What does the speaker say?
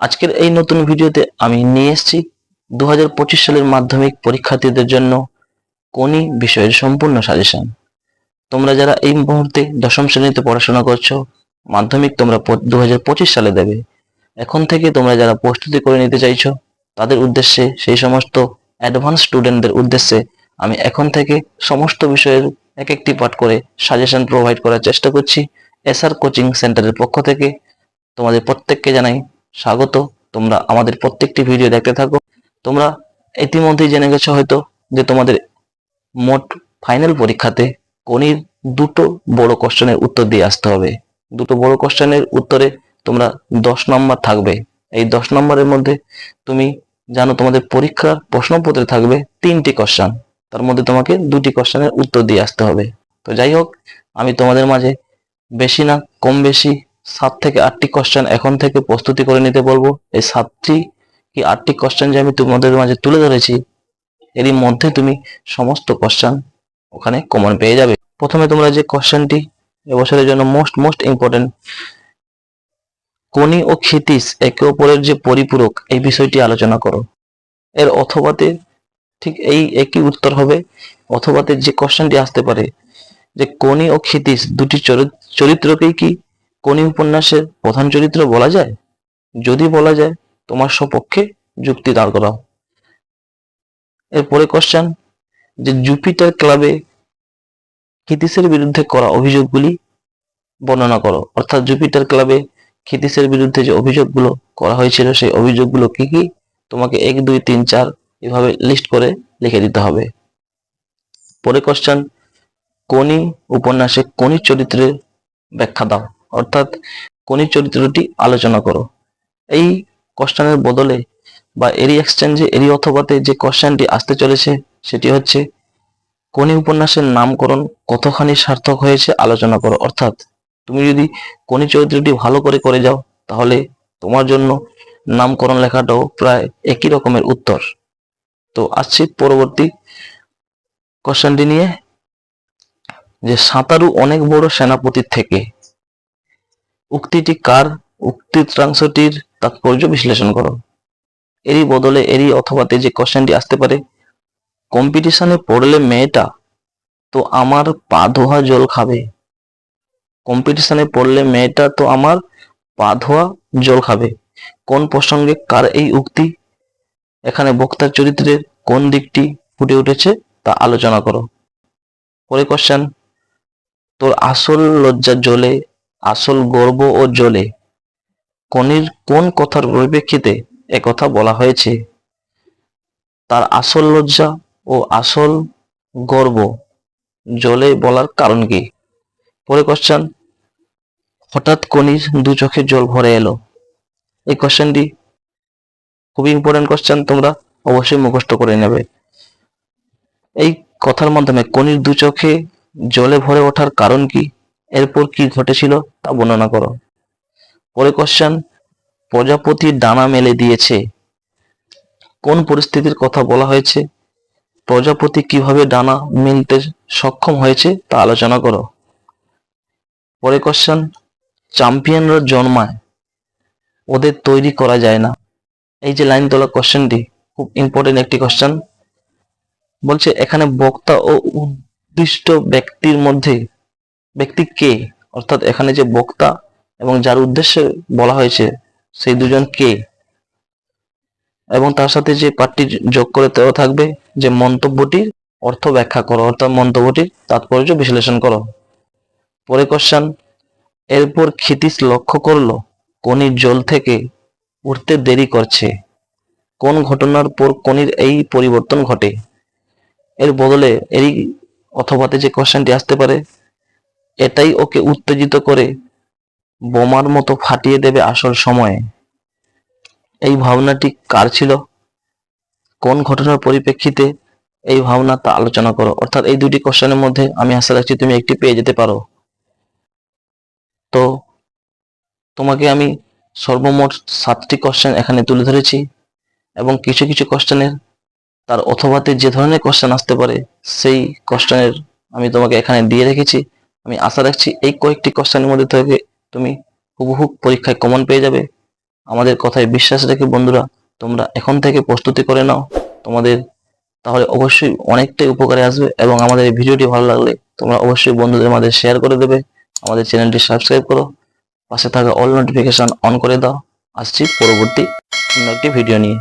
আজকের এই নতুন ভিডিওতে আমি নিয়ে এসেছি দু হাজার পঁচিশ সালের মাধ্যমিক পরীক্ষার্থীদের জন্য কোনি বিষয়ের সম্পূর্ণ সাজেশন তোমরা যারা এই মুহূর্তে দশম শ্রেণীতে পড়াশোনা করছ, মাধ্যমিক তোমরা দু হাজার পঁচিশ সালে দেবে। এখন থেকে তোমরা যারা প্রস্তুতি করে নিতে চাইছো, তাদের উদ্দেশ্যে সেই সমস্ত অ্যাডভান্স স্টুডেন্টদের উদ্দেশ্যে আমি এখন থেকে সমস্ত বিষয়ের এক একটি পাঠ করে সাজেশন প্রোভাইড করার চেষ্টা করছি। এসআর কোচিং সেন্টারের পক্ষ থেকে তোমাদের প্রত্যেককে জানাই স্বাগত। তোমরা আমাদের প্রত্যেকটি ভিডিও দেখতে থাকো। তোমরা ইতিমধ্যেই জেনে গেছো হয়তো যে তোমাদের মোট ফাইনাল পরীক্ষাতে কোনির দুটো বড় কোশ্চেনের উত্তর দিয়ে আসতে হবে। দুটো বড় কোশ্চেনের উত্তরে তোমরা দশ নম্বর থাকবে। এই দশ নম্বরের মধ্যে তুমি জানো তোমাদের পরীক্ষার প্রশ্নপত্রে থাকবে তিনটি কোশ্চেন। তার মধ্যে তোমাকে দুটি কোশ্চেনের উত্তর দিয়ে আসতে হবে। তো যাই হোক, আমি তোমাদের মাঝে বেশি না, কম বেশি সাত থেকে আটটি কোশ্চেন এখন থেকে প্রস্তুতি করে নিতে বলব। এই সাতটি কি আটটি কোশ্চেন যে আমি তোমাদের মাঝে তুলে ধরেছি, এরই মধ্যে তুমি সমস্ত কোশ্চেন ওখানে কমন পেয়ে যাবে। প্রথমে তোমরা যে কোশ্চেনটি এবছরের জন্য মোস্ট মোস্ট ইম্পর্টেন্ট কোনি ও ক্ষিতিশ একে অপরের যে পরিপূরক, এই বিষয়টি আলোচনা করো। এর অথবাতে ঠিক এই একই উত্তর হবে, অথবাতে যে কোশ্চেনটি আসতে পারে, যে কোনি ও ক্ষিতিশ দুটি চরি- চরিত্রকেই কি কোনি উপন্যাসের প্রধান চরিত্র বলা যায়? যদি বলা যায়, তোমার সপক্ষে যুক্তি দাঁড় করাও। এরপরে কোশ্চেন যে জুপিটার ক্লাবে ক্ষিতিশের বিরুদ্ধে করা অভিযোগগুলি বর্ণনা করো। অর্থাৎ জুপিটার ক্লাবে ক্ষিতিশের বিরুদ্ধে যে অভিযোগগুলো করা হয়েছিল, সেই অভিযোগগুলো কি কি? তোমাকে এক, দুই, তিন, চার এভাবে লিস্ট করে লিখে দিতে হবে। পরে কোশ্চেন কোনি উপন্যাসে কোনি চরিত্রের ব্যাখ্যা দাও? অর্থাৎ কোনি চরিত্রটি আলোচনা করো। এই কোশ্চেনের বদলে বা এরই এক্সচেঞ্জে এরই অথবাতে যে কোশ্চেনটি আসতে চলেছে, সেটি হচ্ছে কোনি উপন্যাসের নামকরণ কতখানি সার্থক হয়েছে আলোচনা করো। অর্থাৎ তুমি যদি কোনি চরিত্রটি ভালো করে করে যাও, তাহলে তোমার জন্য নামকরণ লেখাটাও প্রায় একই রকমের উত্তর। তো আসছি পরবর্তী কোশ্চেনটি নিয়ে, যে সাঁতারু অনেক বড় সেনাপতির থেকে। উক্তিটি কার? উক্তিত্রাংশটির তাৎপর্য বিশ্লেষণ করো। এরই বদলে এরই অথবাতে যে কোশ্চেনটি আসতে পারে কম্পিটিশনে পড়লে মেয়েটা তো আমার পা ধোয়া জল খাবে। কম্পিটিশনে পড়লে মেয়েটা তো আমার পা ধোয়া জল খাবে। কোন প্রসঙ্গে কার এই উক্তি? এখানে বক্তার চরিত্রের কোন দিকটি ফুটে উঠেছে তা আলোচনা করো। পরে কোশ্চেন তোর আসল লজ্জা জ্বলে আসল গর্ব ও জ্বলে কনির কোন কথার পরিপ্রেক্ষিতে কথা বলা হয়েছে। তার আসল লজ্জা ও আসল গর্ব জলে বলার কারণ কি? পরে কোশ্চেন হঠাৎ কনির দু চোখে জল ভরে এলো। এই কোশ্চেনটি খুবই ইম্পর্টেন্ট কোশ্চেন তোমরা অবশ্যই মুখস্থ করে নেবে। এই কথার মাধ্যমে কনির দু চোখে জলে ভরে ওঠার কারণ কি? এরপর কি ঘটেছিল তা বর্ণনা করো। পরে কোশ্চেন প্রজাপতি ডানা মেলে দিয়েছে। কোন পরিস্থিতির কথা বলা হয়েছে? প্রজাপতি কীভাবে ডানা মেলতে সক্ষম হয়েছে তা আলোচনা করো। পরে কোশ্চেন চ্যাম্পিয়নরা জন্মায়। ওদের তৈরি করা যায় না। এই যে লাইন তোলা কোশ্চেনটি খুব ইম্পর্টেন্ট একটি কোশ্চেন বলছে, এখানে বক্তা ও উদ্দিষ্ট ব্যক্তির মধ্যে ব্যক্তি কে? অর্থাৎ এখানে যে বক্তা এবং যার উদ্দেশ্যে বলা হয়েছে, সেই দুজন কে? এবং তার সাথে যে পাঠটি যোগ করে দেওয়া থাকবে, যে মন্তব্যটির অর্থ ব্যাখ্যা করো, অর্থাৎ মন্তব্যটির তাৎপর্য বিশ্লেষণ করো। পরে কোশ্চেন এরপর ক্ষিতিশ লক্ষ্য করল কনির জল থেকে উঠতে দেরি করছে। কোন ঘটনার পর কনির এই পরিবর্তন ঘটে? এর বদলে এরই অথবাতে যে কোশ্চেনটি আসতে পারে এটাই ওকে উত্তেজিত করে বোমার মতো ফাটিয়ে দেবে আসল সময়ে। এই ভাবনাটি কার ছিল? কোন ঘটনার পরিপ্রেক্ষিতে এই ভাবনা তা আলোচনা করো? অর্থাৎ এই দুটি কোশ্চেনের মধ্যে আমি আশা রাখছি তুমি একটি পেয়ে যেতে পারো। তো, তোমাকে আমি সর্বমোট সাতটি কোশ্চেন এখানে তুলে ধরেছি এবং কিছু কিছু কোশ্চেনের তার অথবাতে যে ধরনের কোশ্চেন আসতে পারে, সেই কোশ্চেনের আমি তোমাকে এখানে দিয়ে রেখেছি। আমি আশা রাখছি এই কয়েকটি কোশ্চেনের মধ্যে থেকে তুমি হুবহু পরীক্ষায় কমন পেয়ে যাবে। আমাদের কথায় বিশ্বাস রেখে বন্ধুরা, তোমরা এখন থেকে প্রস্তুতি করে নাও। তোমাদের তাহলে অবশ্যই অনেকটাই উপকারে আসবে এবং আমাদের এই ভিডিওটি ভালো লাগলে তোমরা অবশ্যই বন্ধুদের মাঝে শেয়ার করে দেবে। আমাদের চ্যানেলটি সাবস্ক্রাইব করো। পাশে থাকা অল নোটিফিকেশন অন করে দাও। আসছি পরবর্তী অন্য একটি ভিডিও নিয়ে।